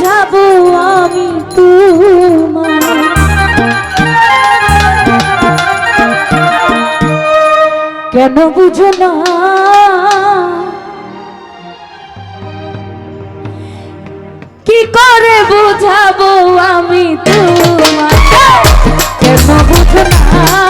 যাব আমি তোমার কেন বুঝো না? কি করে বুঝাবো আমি তোমার কেন বুঝো না?